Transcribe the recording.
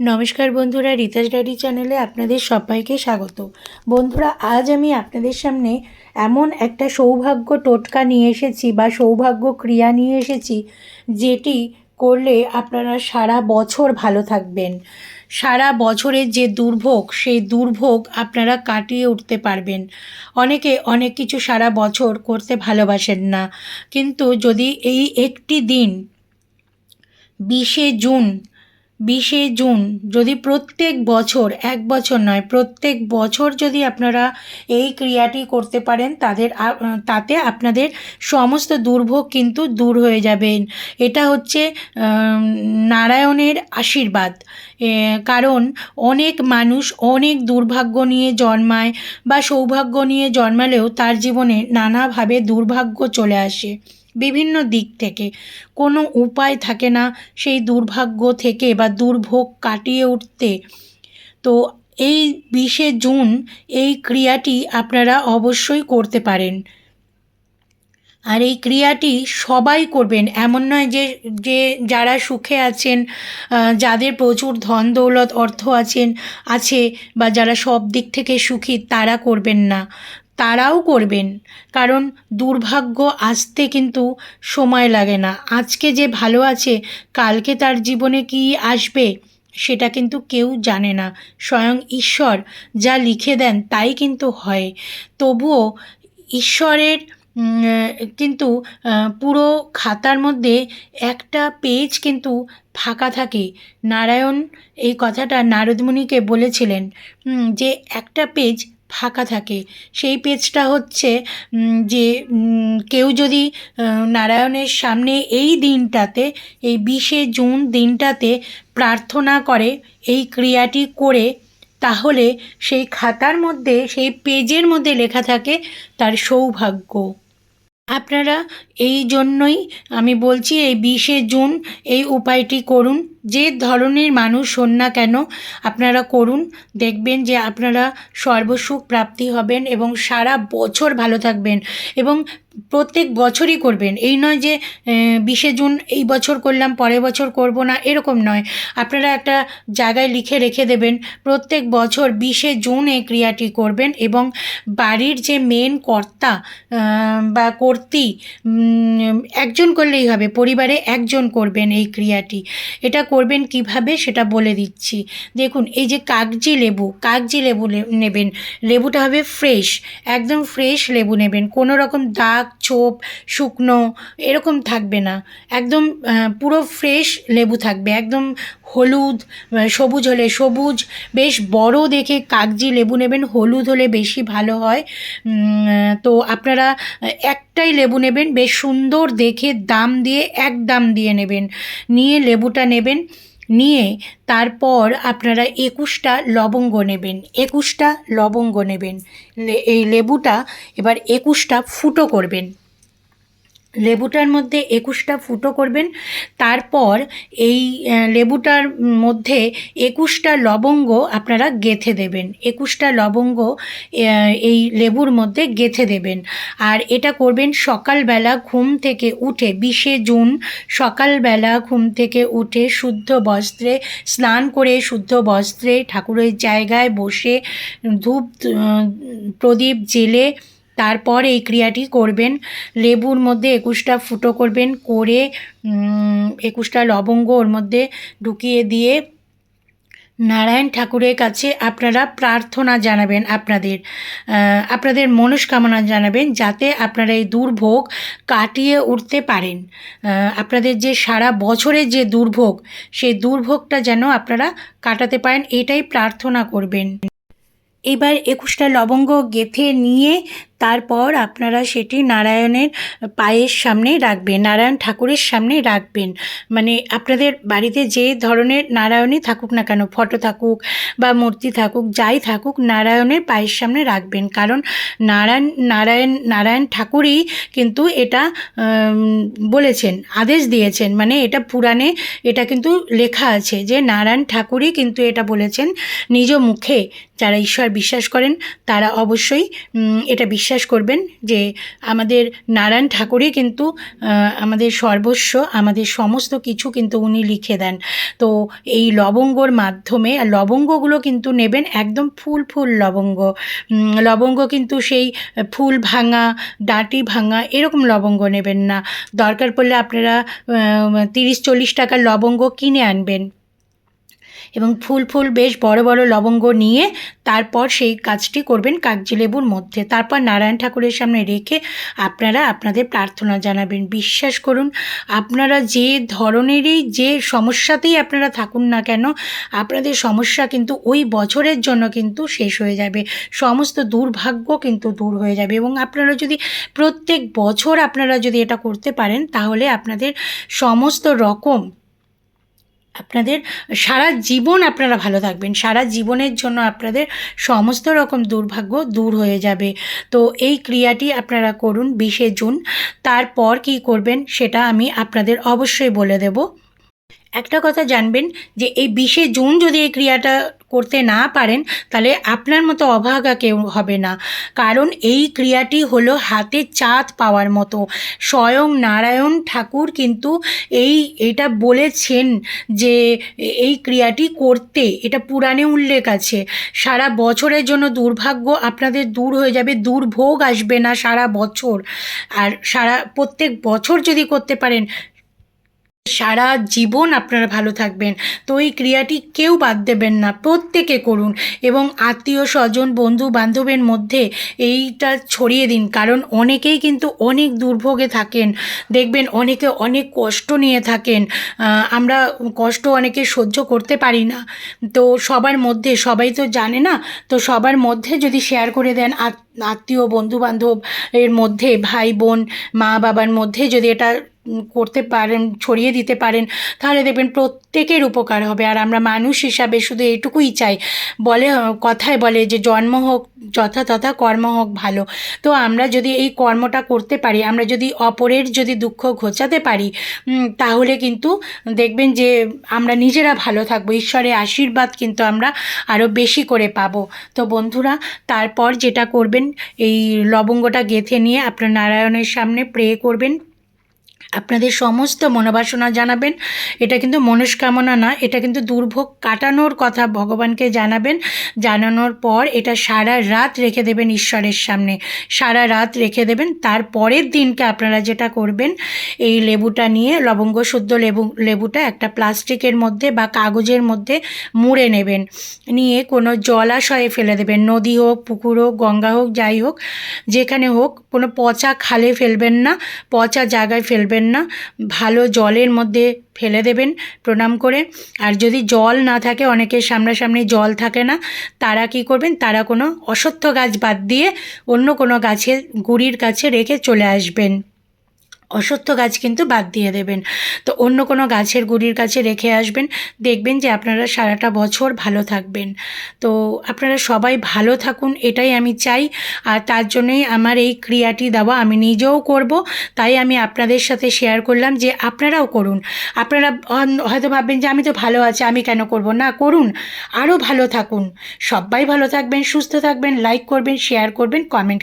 নমস্কার বন্ধুরা, রিতাস ডায়েরি চ্যানেলে আপনাদের সবাইকে স্বাগত। বন্ধুরা, আজ আমি আপনাদের সামনে এমন একটা সৌভাগ্য টোটকা নিয়ে এসেছি বা সৌভাগ্য ক্রিয়া নিয়ে এসেছি, যেটি করলে আপনারা সারা বছর ভালো থাকবেন। সারা বছরের যে দুর্ভোগ, সেই দুর্ভোগ আপনারা কাটিয়ে উঠতে পারবেন। অনেকে অনেক কিছু সারা বছর করতে ভালোবাসেন না। কিন্তু যদি এই একটি দিন, বিশে জুন বিশে জুন, যদি প্রত্যেক বছর, এক বছর নয়, প্রত্যেক বছর যদি আপনারা এই ক্রিয়াটি করতে পারেন, তাদের তাতে আপনাদের সমস্ত দুর্ভোগ কিন্তু দূর হয়ে যাবেন এটা হচ্ছে নারায়ণের আশীর্বাদ। কারণ অনেক মানুষ অনেক দুর্ভাগ্য নিয়ে জন্মায় বা সৌভাগ্য নিয়ে জন্মালেও তার জীবনে নানাভাবে দুর্ভাগ্য চলে আসে। বিভিন্ন দিক থেকে। কোনো উপায় থাকে না সেই দুর্ভাগ্য থেকে বা দুর্ভোগ কাটিয়ে উঠতে। তো এই বিশে জুন এই ক্রিয়াটি আপনারা অবশ্যই করতে পারেন। আর এই ক্রিয়াটি সবাই করবেন। এমন নয় যে যে যারা সুখে আছেন যাদের প্রচুর ধন দৌলত, অর্থ আছেন, আছে বা যারা সব দিক থেকে সুখী, তারা করবেন না। তারাও করবেন। কারণ দুর্ভাগ্য আসতে কিন্তু সময় লাগে না। আজকে যে ভালো আছে, কালকে তার জীবনে কি আসবে, সেটা কিন্তু কেউ জানে না। স্বয়ং ঈশ্বর যা লিখে দেন, তাই কিন্তু হয়। তবুও ঈশ্বরের কিন্তু পুরো খাতার মধ্যে একটা পেজ কিন্তু ফাঁকা থাকে। নারায়ণ এই কথাটা নারদমুনিকে বলেছিলেন যে একটা পেজ ফাঁকা থাকে। সেই পেজটা হচ্ছে যে কেউ যদি নারায়ণের সামনে এই দিনটাতে, এই বিশে জুন দিনটাতে প্রার্থনা করে, এই ক্রিয়াটি করে তাহলে সেই খাতার মধ্যে, সেই পেজের মধ্যে লেখা থাকে তার সৌভাগ্য। আপনারা এই জন্যই আমি বলছি এই বিশে জুন এই উপায়টি করুন। যে ধরনের মানুষ হন না কেন আপনারা করুন দেখবেন যে আপনারা সর্বসুখ প্রাপ্তি হবেন এবং সারা বছর ভালো থাকবেন এবং প্রত্যেক বছরই করবেন। এই নয় যে বিশে জুন এই বছর করলাম পরের বছর করব না এরকম নয়। আপনারা একটা জায়গায় লিখে রেখে দেবেন প্রত্যেক বছর বিশে জুন এই ক্রিয়াটি করবেন এবং বাড়ির যে মেন কর্তা বা কর্ত্রী উম, একজন করলেই হবে পরিবারে একজন করবেন এই ক্রিয়াটি। এটা করবেন কীভাবে সেটা বলে দিচ্ছি। দেখুন, এই যে কাগজি লেবু কাগজি লেবু নেবেন। লেবুটা হবে ফ্রেশ, একদম ফ্রেশ লেবু নেবেন। কোনো রকম দাগ, ছোপ, শুকনো এরকম থাকবে না। একদম পুরো ফ্রেশ লেবু থাকবে। একদম হলুদ সবুজ হলে সবুজ, বেশ বড় দেখে কাগজি লেবু নেবেন, হলুদ হলে বেশি ভালো হয়। তো আপনারা একটাই লেবু নেবেন, বেশ সুন্দর দেখে দাম দিয়ে, এক দাম দিয়ে নেবেন। নিয়ে লেবুটা নেবেন, নিয়ে তারপর আপনারা একুশটা লবঙ্গ নেবেন, একুশটা লবঙ্গ নেবেন। এই লেবুটা এবার একুশটা ফুটো করবেন। লেবুটার মধ্যে একুশটা ফুটো করবেন। তারপর এই লেবুটার মধ্যে একুশটা লবঙ্গ আপনারা গেথে দেবেন। একুশটা লবঙ্গ এই লেবুর মধ্যে গেথে দেবেন। আর এটা করবেন সকালবেলা ঘুম থেকে উঠে, বিশে জুন সকালবেলা ঘুম থেকে উঠে শুদ্ধ বস্ত্রে, স্নান করে শুদ্ধ বস্ত্রে ঠাকুরের জায়গায় বসে ধূপ প্রদীপ জেলে তারপর এই ক্রিয়াটি করবেন। লেবুর মধ্যে একুশটা ফুটো করবেন, করে একুশটা লবঙ্গ ওর মধ্যে ঢুকিয়ে দিয়ে নারায়ণ ঠাকুরের কাছে আপনারা প্রার্থনা জানাবেন আপনাদের আপনাদের মনস্কামনা জানাবেন যাতে আপনারা এই দুর্ভোগ কাটিয়ে উঠতে পারেন। আপনাদের যে সারা বছরের যে দুর্ভোগ, সেই দুর্ভোগটা যেন আপনারা কাটাতে পারেন, এটাই প্রার্থনা করবেন। এবার একুশটা লবঙ্গ গেঁথে নিয়ে তারপর আপনারা সেটি নারায়ণের পায়ের সামনে রাখবেন, নারায়ণ ঠাকুরের সামনে রাখবেন। মানে আপনাদের বাড়িতে যে ধরনের নারায়ণই থাকুক না কেন, ফটো থাকুক বা মূর্তি থাকুক, যাই থাকুক, নারায়ণের পায়ের সামনে রাখবেন। কারণ নারায়ণ নারায়ণ নারায়ণ ঠাকুরই কিন্তু এটা বলেছেন, আদেশ দিয়েছেন। মানে এটা পুরাণে এটা কিন্তু লেখা আছে যে নারায়ণ ঠাকুরই কিন্তু এটা বলেছেন, নিজ মুখে যারা ঈশ্বর বিশ্বাস করেন, তারা অবশ্যই এটা বিশ্বাস বিশ্বাস করবেন যে আমাদের নারায়ণ ঠাকুরই কিন্তু আমাদের সর্বস্ব, আমাদের সমস্ত কিছু কিন্তু উনি লিখে দেন। তো এই লবঙ্গর মাধ্যমে, আর লবঙ্গগুলো কিন্তু নেবেন একদম ফুল ফুল লবঙ্গ। লবঙ্গ কিন্তু সেই ফুল ভাঙা, ডাঁটি ভাঙা এরকম লবঙ্গ নেবেন না। দরকার পড়লে আপনারা তিরিশ চল্লিশ টাকার লবঙ্গ কিনে আনবেন। এবং ফুল ফুল বেশ বড় বড় লবঙ্গ নিয়ে তারপর সেই কাজটি করবেন কাগজি লেবুর মধ্যে। তারপর নারায়ণ ঠাকুরের সামনে রেখে আপনারা আপনাদের প্রার্থনা জানাবেন। বিশ্বাস করুন, আপনারা যে ধরনেরই যে সমস্যাতেই আপনারা থাকুন না কেন, আপনাদের সমস্যা কিন্তু ওই বছরের জন্য কিন্তু শেষ হয়ে যাবে। সমস্ত দুর্ভাগ্য কিন্তু দূর হয়ে যাবে এবং আপনারা যদি প্রত্যেক বছর আপনারা যদি এটা করতে পারেন, তাহলে আপনাদের সমস্ত রকম আপনাদের সারা জীবন আপনারা ভালো থাকবেন। সারা জীবনের জন্য আপনাদের সমস্ত রকম দুর্ভাগ্য দূর হয়ে যাবে। তো এই ক্রিয়াটি আপনারা করুন বিশে জুন। তারপর কি করবেন সেটা আমি আপনাদের অবশ্যই বলে দেব। একটা কথা জানবেন যে এই বিশে জুন যদি এই ক্রিয়াটা করতে না পারেন, তাহলে আপনার মতো অভাগা কেউ হবে না। কারণ এই ক্রিয়াটি হলো হাতে চাঁদ পাওয়ার মতো। স্বয়ং নারায়ণ ঠাকুর কিন্তু এই, এটা বলেছেন যে এই ক্রিয়াটি করতে, এটা পুরাণে উল্লেখ আছে। সারা বছরের জন্য দুর্ভাগ্য আপনাদের দূর হয়ে যাবে, দুর্ভোগ আসবে না সারা বছর। আর সারা প্রত্যেক বছর যদি করতে পারেন সারা জীবন আপনারা ভালো থাকবেন। তো এই ক্রিয়াটি কেউ বাদ দেবেন না। প্রত্যেকে করুন এবং আত্মীয়, স্বজন, বন্ধু, বান্ধবের মধ্যে এইটা ছড়িয়ে দিন। কারণ অনেকেই কিন্তু অনেক দুর্ভোগে থাকেন। দেখবেন অনেকে অনেক কষ্ট নিয়ে থাকেন। আমরা কষ্ট অনেকে সহ্য করতে পারি না। তো সবার মধ্যে, সবাই তো জানে না, তো সবার মধ্যে যদি শেয়ার করে দেন আত- আত্মীয় বন্ধু বান্ধব এর মধ্যে ভাই বোন মা বাবার মধ্যে যদি এটা করতে পারেন, ছড়িয়ে দিতে পারেন, তাহলে দেখবেন প্রত্যেকের উপকার হবে। আর আমরা মানুষ হিসাবে শুধু এটুকুই চাই। বলে, কথায় বলে যে জন্ম হোক, যথা তথা কর্ম হোক ভালো। তো আমরা যদি এই কর্মটা করতে পারি, আমরা যদি অপরের যদি দুঃখ ঘোচাতে পারি তাহলে কিন্তু দেখবেন যে আমরা নিজেরা ভালো থাকব। ঈশ্বরের আশীর্বাদ কিন্তু আমরা আরও বেশি করে পাবো। তো বন্ধুরা, তারপর যেটা করবেন, এই লবঙ্গটা গেঁথে নিয়ে আপনার নারায়ণের সামনে প্রে করবেন। আপনাদের সমস্ত মনোবাসনা জানাবেন। এটা কিন্তু মনস্কামনা না, এটা কিন্তু দুর্ভোগ কাটানোর কথা ভগবানকে জানাবেন। জানানোর পর এটা সারা রাত রেখে দেবেন ঈশ্বরের সামনে। সারা রাত রেখে দেবেন, তার পরের দিনকে আপনারা যেটা করবেন, এই লেবুটা নিয়ে লবঙ্গ, শুদ্ধ লেবু, লেবুটা একটা প্লাস্টিকের মধ্যে বা কাগজের মধ্যে মুড়ে নেবেন। নিয়ে কোনো জলাশয়ে ফেলে দেবেন, নদী হোক, পুকুর হোক, গঙ্গা হোক, যাই হোক, যেখানে হোক, কোনো পচা খালে ফেলবেন না, পচা জায়গায় ফেলবেন না। ভালো জলের মধ্যে ফেলে দেবেন প্রণাম করে। আর যদি জল না থাকে অনেকের সামনাসামনি জল থাকে না, তারা কি করবেন? তারা কোনো অসত্য গাছ বাদ দিয়ে অন্য কোনো গাছের, গুড়ির কাছে রেখে চলে আসবেন। অশ্বত্থ গাছ কিন্তু বাদ দিয়ে দেবেন। তো অন্য কোনো গাছের গুড়ির কাছে রেখে আসবেন। দেখবেন যে আপনারা সারাটা বছর ভালো থাকবেন। তো আপনারা সবাই ভালো থাকুন, এটাই আমি চাই। আর তার জন্যই আমার এই ক্রিয়াটি দেওয়া আমি নিজেও করব। তাই আমি আপনাদের সাথে শেয়ার করলাম যে আপনারাও করুন। আপনারা হয়তো ভাববেন যে আমি তো ভালো আছি, আমি কেন করব? না, করুন। আরও ভালো থাকুন। সবাই ভালো থাকবেন, সুস্থ থাকবেন লাইক করবেন শেয়ার করবেন কমেন্ট